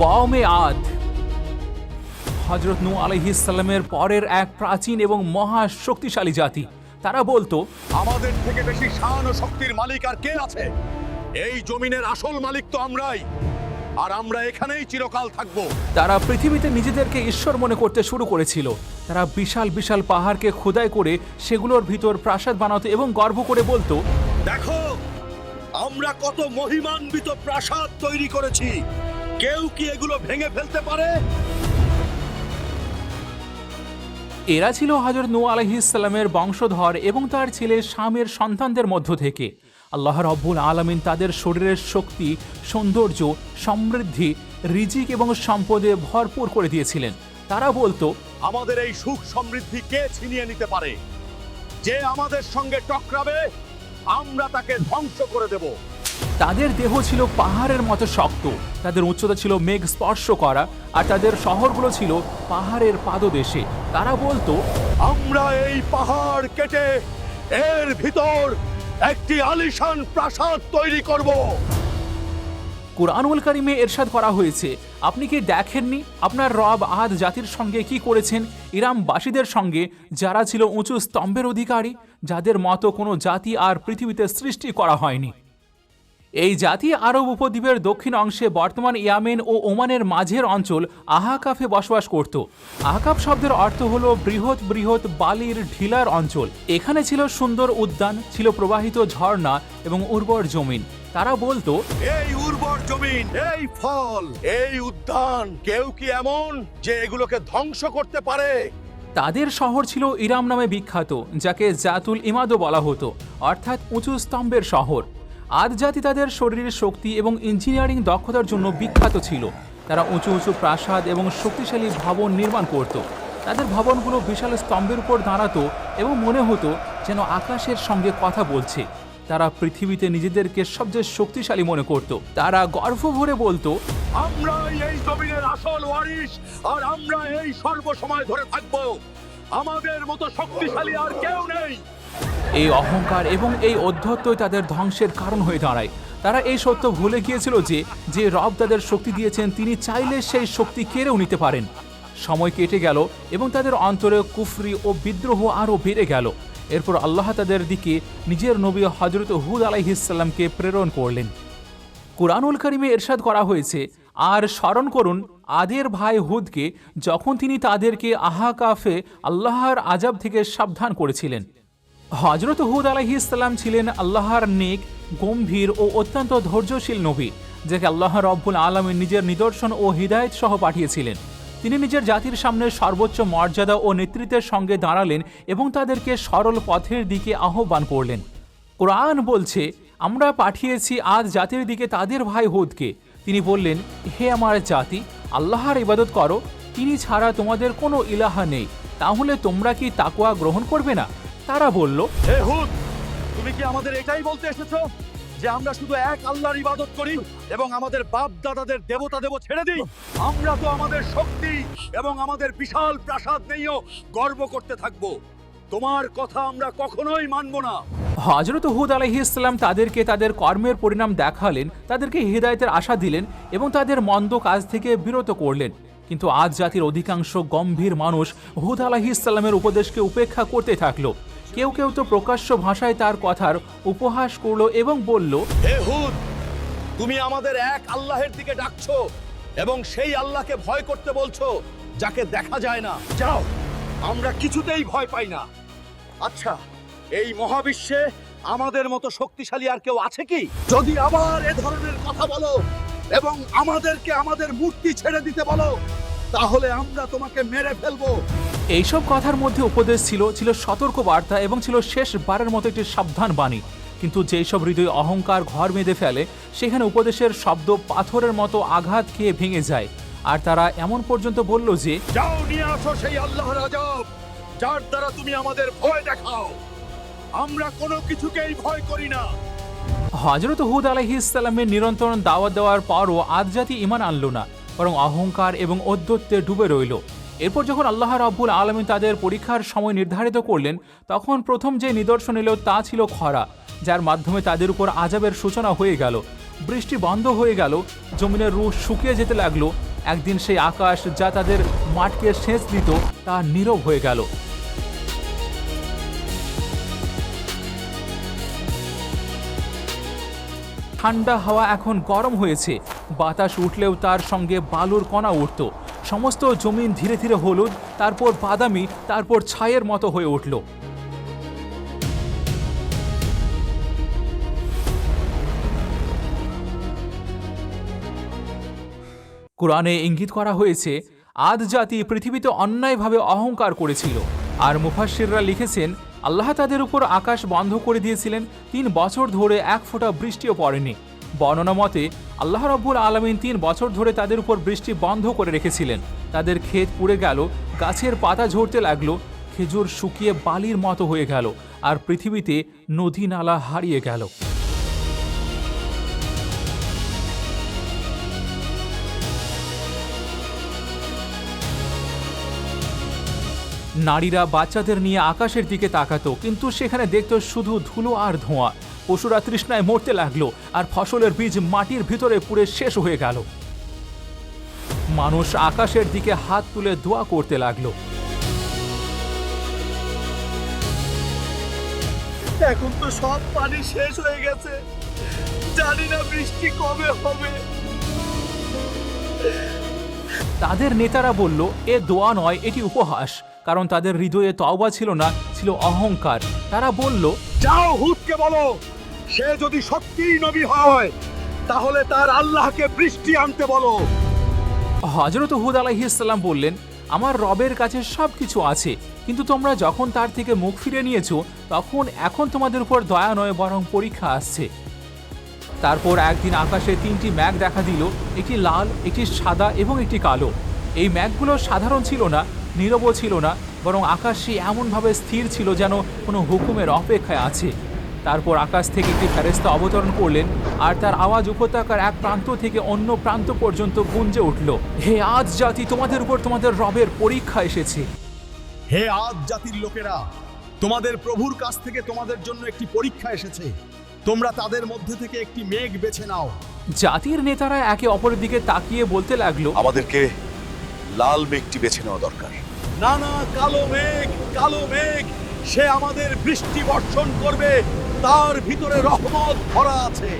কমে আদ। হজরত নু আলহিসাল্লামের পরের এক প্রাচীন এবং মহা শক্তিশালী জাতি। তারা বলতো আমাদের থেকে বেশি শান ও শক্তির মালিক আর কে আছে? এই জমিনের আসল মালিক তো আমরাই। আর আমরা এখানেই চিরকাল থাকব। তারা পৃথিবীতে নিজেদেরকে ঈশ্বর মনে করতে শুরু করেছিল। তারা বিশাল বিশাল পাহাড়কে খোদাই করে সেগুলোর ভিতর প্রাসাদ বানাতো এবং গর্ব করে বলতো দেখো আমরা কত মহিমান্বিত প্রাসাদ তৈরি করেছি। কেউ কি এগুলো ভেঙে ফেলতে পারে? এরা ছিল হজরত নু আলহিসাল্লামের বংশধর এবং তার ছেলে শামের সন্তানদের মধ্য থেকে। আল্লাহ রব্বুল আলমিন তাদের শরীরের শক্তি সৌন্দর্য সমৃদ্ধি রিজিক এবং সম্পদে ভরপুর করে দিয়েছিলেন। তারা বলতো আমাদের এই সুখ সমৃদ্ধি কে ছিনিয়ে নিতে পারে? যে আমাদের সঙ্গে টকরাবে আমরা তাকে ধ্বংস করে দেব। তাদের দেহ ছিল পাহাড়ের মতো শক্ত। তাদের উচ্চতা ছিল মেঘ স্পর্শ করা আর তাদের শহরগুলো ছিল পাহাড়ের পাদদেশে। তারা বলতো আমরা এই পাহাড় কেটে এর ভিতর একটি আলিশান প্রাসাদ তৈরি করব। কুরআনুল কারিমে এরশাদ করা হয়েছে আপনি কি দেখেননি আপনার রব আদ জাতির সঙ্গে কি করেছেন? ইরামবাসীদের সঙ্গে যারা ছিল উঁচু স্তম্ভের অধিকারী যাদের মতো কোনো জাতি আর পৃথিবীতে সৃষ্টি করা হয়নি। এই জাতি আরব উপদ্বীপের দক্ষিণ অংশে বর্তমান ইয়ামেন ও ওমানের মাঝের অঞ্চল আহাকাফে বসবাস করত। আহাকাফ শব্দের অর্থ হল বৃহৎ বৃহৎ বালির ঢিলার অঞ্চল। এখানে ছিল সুন্দর উদ্যান ছিল প্রবাহিত ঝর্ণা এবং উর্বর জমিন। তারা বলতো এই উর্বর জমিন এই ফল এই উদ্যান কেউ কি এমন যে এগুলোকে ধ্বংস করতে পারে? তাদের শহর ছিল ইরাম নামে বিখ্যাত যাকে জাতুল ইমাদও বলা হতো অর্থাৎ উঁচু স্তম্ভের শহর। আদ জাতি তাদের শরীরের শক্তি এবং ইঞ্জিনিয়ারিং দক্ষতার জন্য বিখ্যাত ছিল। তারা উঁচু উঁচু প্রাসাদ এবং শক্তিশালী ভবন নির্মাণ করত। তাদের ভবনগুলো বিশাল স্তম্ভের উপর দাঁড়াতো এবং মনে হতো যেন আকাশের সঙ্গে কথা বলছে। তারা পৃথিবীতে নিজেদেরকে সবচেয়ে শক্তিশালী মনে করত। তারা গর্ব ভরে বলতো, আমরা এই জমিনের আসল ওয়ারিশ আর আমরা এই সর্বসময় ধরে থাকব। আমাদের মতো শক্তিশালী আর কেউ নেই। এই অহংকার এবং এই অধ্যত্বই তাদের ধ্বংসের কারণ হয়ে দাঁড়ায়। তারা এই সত্য ভুলে গিয়েছিল যে যে রব তাদের শক্তি দিয়েছেন, তিনি চাইলে সেই শক্তি কেড়েও নিতে পারেন। সময় কেটে গেল এবং তাদের অন্তরে কুফরি ও বিদ্রোহ আরও বেড়ে গেল। এরপর আল্লাহ তাদের দিকে নিজের নবী হজরত হুদ আলাইহিসাল্লামকে প্রেরণ করলেন। কুরআনুল করিমে এরশাদ করা হয়েছে, আর স্মরণ করুন, আদের ভাই হুদকে যখন তিনি তাদেরকে আহাকাফে আল্লাহর আজাব থেকে সাবধান করেছিলেন। হজরত হুদ আলাহি ইসলাম ছিলেন আল্লাহর নেক, গম্ভীর ও অত্যন্ত ধৈর্যশীল নবী, যাকে আল্লাহ রব্বুল আলমী নিজের নিদর্শন ও হৃদায়ত সহ পাঠিয়েছিলেন। তিনি নিজের জাতির সামনে সর্বোচ্চ মর্যাদা ও নেতৃত্বের সঙ্গে দাঁড়ালেন এবং তাদেরকে সরল পথের দিকে আহ্বান করলেন। কোরআন বলছে, আমরা পাঠিয়েছি আজ জাতির দিকে তাদের ভাই হুদকে। তিনি বললেন, হে আমার জাতি, আল্লাহর ইবাদত করো। তিনি ছাড়া তোমাদের কোনো ইলাহা নেই। তাহলে তোমরা কি তাকোয়া গ্রহণ করবে না? তারা বলল হে হুদ তুমি কি আমাদের এটাই বলতে এসেছ? যে আমরা শুধু এক আল্লাহর ইবাদত করি এবং আমাদের বাপ দাদাদের দেবতা দেব ছেড়ে দিই? আমরা তো আমাদের শক্তি এবং আমাদের বিশাল প্রাসাদ নিয়েও গর্ব করতে থাকব। তোমার কথা আমরা কখনোই মানব না। হজরত হুদ আলহি ইসলাম তাদেরকে তাদের কর্মের পরিণাম দেখালেন তাদেরকে হৃদায়তের আশা দিলেন এবং তাদের মন্দ কাজ থেকে বিরত করলেন। কিন্তু আজ জাতির অধিকাংশ গম্ভীর মানুষ হুদ আলাহি ইসলামের উপদেশকে উপেক্ষা করতে থাকল। কেউ কেউ তো প্রকাশ্য ভাষায় তার কথার উপহাস করল এবং বলল তুমি আমাদের এক আল্লাহের দিকে ডাকছো এবং সেই আল্লাহকে ভয় করতে বলছো যাকে দেখা যায় না। যাও, আমরা কিছুতেই ভয় পাই না। আচ্ছা এই মহাবিশ্বে আমাদের মতো শক্তিশালী আর কেউ আছে কি? যদি আবার এ ধরনের কথা বলো এবং আমাদেরকে আমাদের মূর্তি ছেড়ে দিতে বলো, তাহলে আমরা তোমাকে মেরে ফেলব। এইসব কথার মধ্যে উপদেশ ছিল ছিল সতর্ক বার্তা এবং ছিল শেষবারের মতো একটি সাবধান বাণী। কিন্তু যেই সব হৃদয় অহংকার ঘর বেঁধে ফেলে সেখানে উপদেশের শব্দ পাথরের মতো আঘাত খেয়ে ভেঙে যায়। আর তারা এমন পর্যন্ত বলল যে যাও নিয়ে আসো সেই আল্লাহর আজব যার দ্বারা তুমি আমাদের ভয় দেখাও। আমরা কোনো কিছুকেই ভয় করি না। হজরত হুদ আলহি ইসলামের নিরন্তর দাওয়াত দেওয়ার পরও আদ জাতি ইমান আনল না বরং অহংকার এবং অদ্যত্বে ডুবে রইল। এরপর যখন আল্লাহ রাব্বুল আলমী তাদের পরীক্ষার সময় নির্ধারিত করলেন, তখন প্রথম যে নিদর্শন এলো তা ছিল খরা, যার মাধ্যমে তাদের উপর আজাবের সূচনা হয়ে গেল। বৃষ্টি বন্ধ হয়ে গেল, জমিনের রুশ শুকিয়ে যেতে লাগল। একদিন সেই আকাশ যা তাদের মাঠকে সেচ দিত, তা নীরব হয়ে গেল। ঠান্ডা হাওয়া এখন গরম হয়েছে। বাতাস উঠলেও তার সঙ্গে বালুর কণা উঠত। সমস্ত জমিন ধীরে ধীরে হলুদ, তারপর বাদামি, তারপর ছায়ের মতো হয়ে উঠল। কোরআনে ইঙ্গিত করা হয়েছে, আদ জাতি পৃথিবীতে অন্যায়ভাবে অহংকার করেছিল। আর মুফাসসিররা লিখেছেন, আল্লাহ তাদের উপর আকাশ বন্ধ করে দিয়েছিলেন, তিন বছর ধরে এক ফোঁটা বৃষ্টিও পড়েনি। বর্ণনা মতে, আল্লাহ রব্বুল আলমিন তিন বছর ধরে তাদের উপর বৃষ্টি বন্ধ করে রেখেছিলেন। তাদের ক্ষেত পুড়ে গেল, গাছের পাতা ঝরতে লাগল, খেজুর শুকিয়ে বালির মতো হয়ে গেল, আর পৃথিবীতে নদী নালা হারিয়ে গেল। নারীরা বাচ্চাদের নিয়ে আকাশের দিকে তাকাতো, কিন্তু সেখানে দেখতো শুধু ধুলো আর ধোঁয়া। পশুরা তৃষ্ণায় মরতে লাগল আর ফসলের বীজ মাটির ভিতরে পুড়ে শেষ হয়ে গেল। মানুষ আকাশের দিকে হাত তুলে দোয়া করতে লাগল। এখন তো সব পানি শেষ হয়ে গেছে। জানি না বৃষ্টি কবে হবে। তাদের নেতারা বলল এ দোয়া নয় এটি উপহাস। কারণ তাদের হৃদয়ে তওবা ছিল না ছিল অহংকার। তারা বলল যাও হুদকে বলো। সে যদি সত্যিই নবী হয়, তাহলে তার আল্লাহকে বৃষ্টি আনতে বলো। হজরত হুদ আলাইহিসাল্লাম বললেন, আমার রবের কাছে সব কিছু আছে, কিন্তু তোমরা যখন তার থেকে মুখ ফিরে নিয়েছো, তখন এখন তোমাদের উপর দয়া নয়, বরং পরীক্ষা আসছে। তারপর একদিন আকাশে তিনটি ম্যাঘ দেখা দিল, একটি লাল, একটি সাদা এবং একটি কালো। এই ম্যাঘগুলো সাধারণ ছিল না নীরবও ছিল না, বরং আকাশে এমনভাবে স্থির ছিল যেন কোনো হুকুমের অপেক্ষায় আছে। তারপর আকাশ থেকে একটি ফেরেস্তা অবতরণ করলেন আর তার আওয়াজ উপত্যকার এক প্রান্ত থেকে অন্য প্রান্ত পর্যন্ত গুঞ্জে উঠল। হে আজ জাতি তোমাদের উপর তোমাদের রবের পরীক্ষা এসেছে। হে আজ জাতির লোকেরা তোমাদের প্রভুর কাছ থেকে তোমাদের জন্য একটি পরীক্ষা এসেছে। তোমরা তাদের মধ্যে থেকে একটি মেঘ বেছে নাও। জাতির নেতারা একে অপরের দিকে তাকিয়ে বলতে লাগল আমাদেরকে লাল মেঘটি বেছে নেওয়া দরকার। না না কালো মেঘ কালো মেঘ সে আমাদের বৃষ্টি বর্ষণ করবে। তার ভিতরে রহমত ভরা আছে।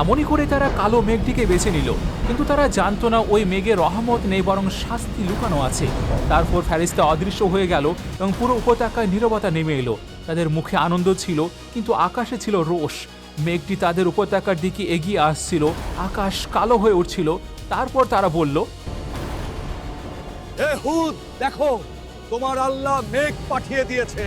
এমনই করে তারা কালো মেঘটিকে বেছে নিল কিন্তু তারা জানতো না ওই মেঘে রহমত নেই বরং শাস্তি লুকানো আছে। তারপর ফ্যারিস্তা অদৃশ্য হয়ে গেল এবং পুরো উপত্যকায় নীরবতা নেমে এলো। তাদের মুখে আনন্দ ছিল কিন্তু আকাশে ছিল রোষ। মেঘটি তাদের উপত্যকার দিকে এগিয়ে আসছিল আকাশ কালো হয়ে উঠছিল। তারপর তারা বলল দেখো তোমার আল্লাহ মেঘ পাঠিয়ে দিয়েছে।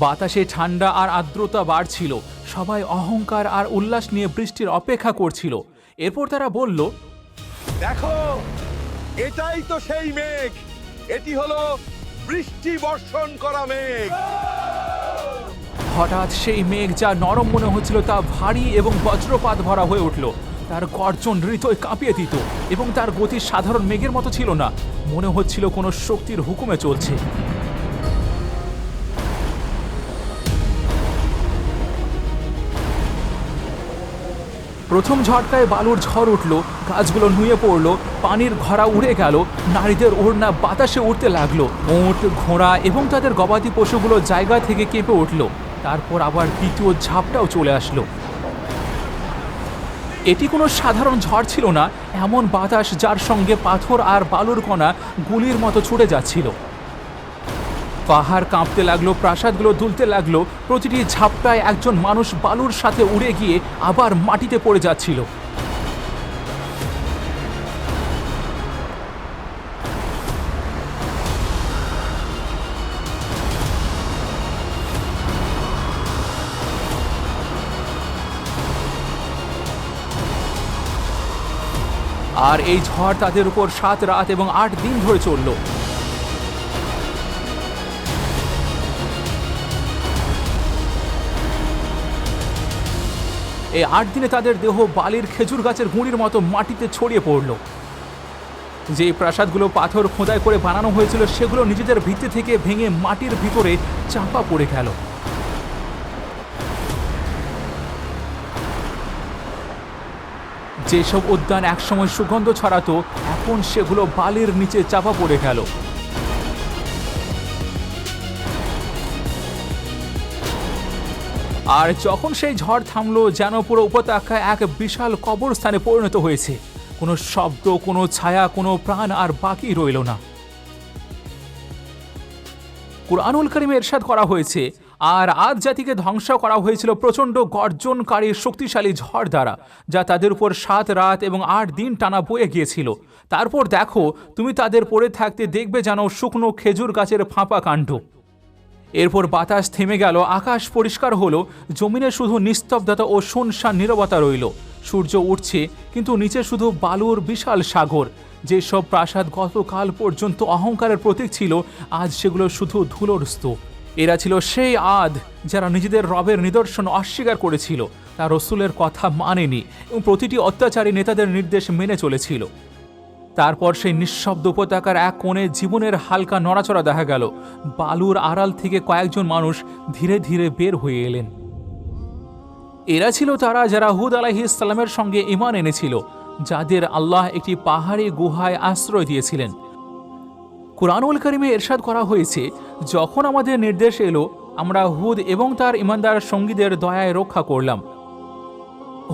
বাতাসে ঠান্ডা আর আর্দ্রতা বাড়ছিল। সবাই অহংকার আর উল্লাস নিয়ে বৃষ্টির অপেক্ষা করছিল। এরপর তারা বলল দেখো এটাই তো সেই মেঘ। এটি হলো বৃষ্টি বর্ষণ করা মেঘ। হঠাৎ সেই মেঘ যা নরম মনে হচ্ছিল তা ভারী এবং বজ্রপাত ভরা হয়ে উঠল। তার গর্জন হৃদয় কাঁপিয়ে দিত এবং তার গতি সাধারণ মেঘের মতো ছিল না। মনে হচ্ছিল কোনো শক্তির হুকুমে চলছে। প্রথম ঝটকায় বালুর ঝড় উঠল, গাছগুলো নুয়ে পড়ল, পানির ঘরা উড়ে গেল, নারীদের ওড়না বাতাসে উঠতে লাগল। ওঁট, ঘোড়া এবং তাদের গবাদি পশুগুলো জায়গা থেকে কেঁপে উঠল। তারপর আবার দ্বিতীয় ঝাপটাও চলে আসলো। এটি কোনো সাধারণ ঝড় ছিল না, এমন বাতাস যার সঙ্গে পাথর আর বালুর কণা গুলির মতো ছুটে যাচ্ছিল। পাহাড় কাঁপতে লাগল, প্রাসাদগুলো দুলতে লাগল, প্রতিটি ঝাপটায় একজন মানুষ বালুর সাথে উড়ে গিয়ে আবার মাটিতে পড়ে যাচ্ছিল। আর এই ঝড় তাদের উপর সাত রাত এবং আট দিন ধরে চলল। এই আট দিনে তাদের দেহ বালির খেজুর গাছের গুঁড়ির মতো মাটিতে ছড়িয়ে পড়ল। যে প্রাসাদগুলো পাথর খোদাই করে বানানো হয়েছিল, সেগুলো নিজেদের ভিত্তি থেকে ভেঙে মাটির ভিতরে চাপা পড়ে গেল। যেসব উদ্যান একসময় সুগন্ধ ছড়াতো, এখন সেগুলো বালির নিচে চাপা পড়ে গেল। আর যখন সেই ঝড় থামলো, যেন পুরো উপত্যকা এক বিশাল কবরস্থানে পরিণত হয়েছে। কোনো শব্দ, কোনো ছায়া, কোনো প্রাণ আর বাকি রইল না। কুরআনুল করিমে এরশাদ করা হয়েছে, আর আজ জাতিকে ধ্বংস করা হয়েছিল প্রচণ্ড গর্জনকারী, শক্তিশালী ঝড় দ্বারা, যা তাদের উপর সাত রাত এবং আট দিন টানা বয়ে গিয়েছিল। তারপর দেখো, তুমি তাদের পড়ে থাকতে দেখবে যেন শুকনো খেজুর গাছের ফাঁপা কাণ্ড। এরপর বাতাস থেমে গেল, আকাশ পরিষ্কার হলো, জমিনে শুধু নিস্তব্ধতা ও শুনশান নীরবতা রইল। সূর্য উঠছে, কিন্তু নিচে শুধু বালুর বিশাল সাগর। যেসব প্রাসাদ গতকাল পর্যন্ত অহংকারের প্রতীক ছিল, আজ সেগুলো শুধু ধুলোর স্তূপ। এরা ছিল সেই আদ যারা নিজেদের রবের নিদর্শন অস্বীকার করেছিল। তা রসুলের কথা মানেনি এবং প্রতিটি অত্যাচারী নেতাদের নির্দেশ মেনে চলেছিল। তারপর সেই নিঃশব্দ উপত্যকার এক কোণে জীবনের হালকা নড়াচড়া দেখা গেল। বালুর আড়াল থেকে কয়েকজন মানুষ ধীরে ধীরে বের হয়ে এলেন। এরা ছিল তারা যারা হুদ আলাহি ইসলামের সঙ্গে ইমান এনেছিল, যাদের আল্লাহ একটি পাহাড়ি গুহায় আশ্রয় দিয়েছিলেন। কুরআনুল করিমে এরশাদ করা হয়েছে, যখন আমাদের নির্দেশ এলো, আমরা হুদ এবং তার ইমানদার সঙ্গীদের দয়ায় রক্ষা করলাম।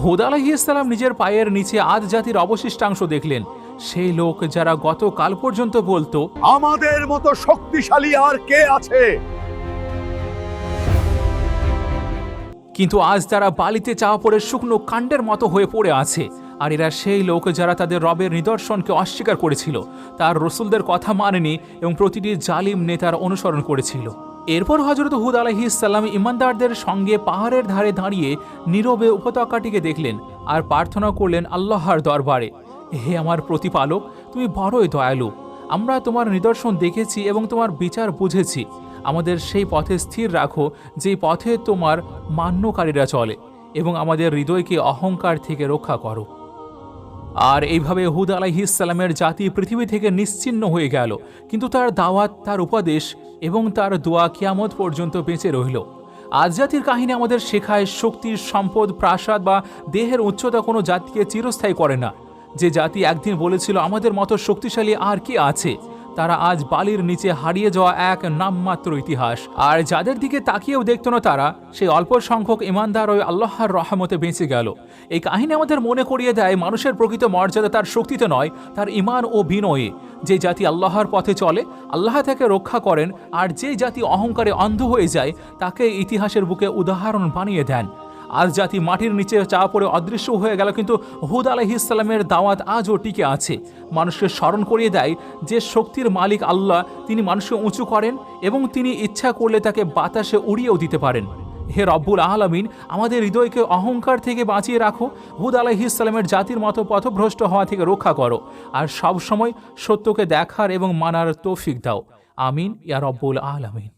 হুদ আলাহি ইসলাম নিজের পায়ের নিচে আদ জাতির অবশিষ্টাংশ দেখলেন। সেই লোক যারা গতকাল পর্যন্ত বলতো আমাদের মতো শক্তিশালী আর কে আছে? কিন্তু আজ তারা বালিতে চাওয়া পড়ে শুকনো কাণ্ডের মতো হয়ে পড়ে আছে। আর এরা সেই লোক যারা তাদের রবের নিদর্শনকে অস্বীকার করেছিল। তার রসুলদের কথা মানেনি এবং প্রতিটি জালিম নেতার অনুসরণ করেছিল। এরপর হজরত হুদ আলহি ইসাল্লাম ইমানদারদের সঙ্গে পাহাড়ের ধারে দাঁড়িয়ে নীরবে উপত্যকাটিকে দেখলেন আর প্রার্থনা করলেন আল্লাহর দরবারে। হে আমার প্রতিপালক, তুমি বড়ই দয়ালু। আমরা তোমার নিদর্শন দেখেছি এবং তোমার বিচার বুঝেছি। আমাদের সেই পথে স্থির রাখো যে পথে তোমার মান্যকারীরা চলে এবং আমাদের হৃদয়কে অহংকার থেকে রক্ষা করো। আর এইভাবে হুদ আলাইহিসাল্লামের জাতি পৃথিবী থেকে নিশ্চিন্ন হয়ে গেল। কিন্তু তার দাওয়াত, তার উপদেশ এবং তার দোয়া কিয়ামত পর্যন্ত বেঁচে রইল। আজ জাতির কাহিনী আমাদের শেখায় শক্তির সম্পদ, প্রাসাদ বা দেহের উচ্চতা কোনো জাতিকে চিরস্থায়ী করে না। যে জাতি একদিন বলেছিল, আমাদের মতো শক্তিশালী আর কি আছে? তারা আজ বালির নিচে হারিয়ে যাওয়া এক নামমাত্র ইতিহাস। আর যাদের দিকে তাকিয়েও দেখতো না তারা সেই অল্প সংখ্যক ইমানদার ওই আল্লাহর রহমতে বেঁচে গেল। এই কাহিনী আমাদের মনে করিয়ে দেয়, মানুষের প্রকৃত মর্যাদা তার শক্তিতে নয়, তার ইমান ও বিনয়ে। যে জাতি আল্লাহর পথে চলে, আল্লাহ তাকে রক্ষা করেন, আর যে জাতি অহংকারে অন্ধ হয়ে যায়, তাকে ইতিহাসের বুকে উদাহরণ বানিয়ে দেন। আজ জাতি মাটির নিচে চা পড়ে অদৃশ্য হয়ে গেল, কিন্তু হুদ আলহিসাল্লামের দাওয়াত আজও টিকে আছে। মানুষকে স্মরণ করিয়ে দেয় যে শক্তির মালিক আল্লাহ, তিনি মানুষকে উঁচু করেন এবং তিনি ইচ্ছা করলে তাকে বাতাসে উড়িয়েও দিতে পারেন। হে রব্বুল আলমিন, আমাদের হৃদয়কে অহংকার থেকে বাঁচিয়ে রাখো, হুদ আলহিসাল্লামের জাতির মতো পথভ্রষ্ট হওয়া থেকে রক্ষা করো, আর সবসময় সত্যকে দেখার এবং মানার তৌফিক দাও। আমিন, ইয়া রব্বুল আলমিন।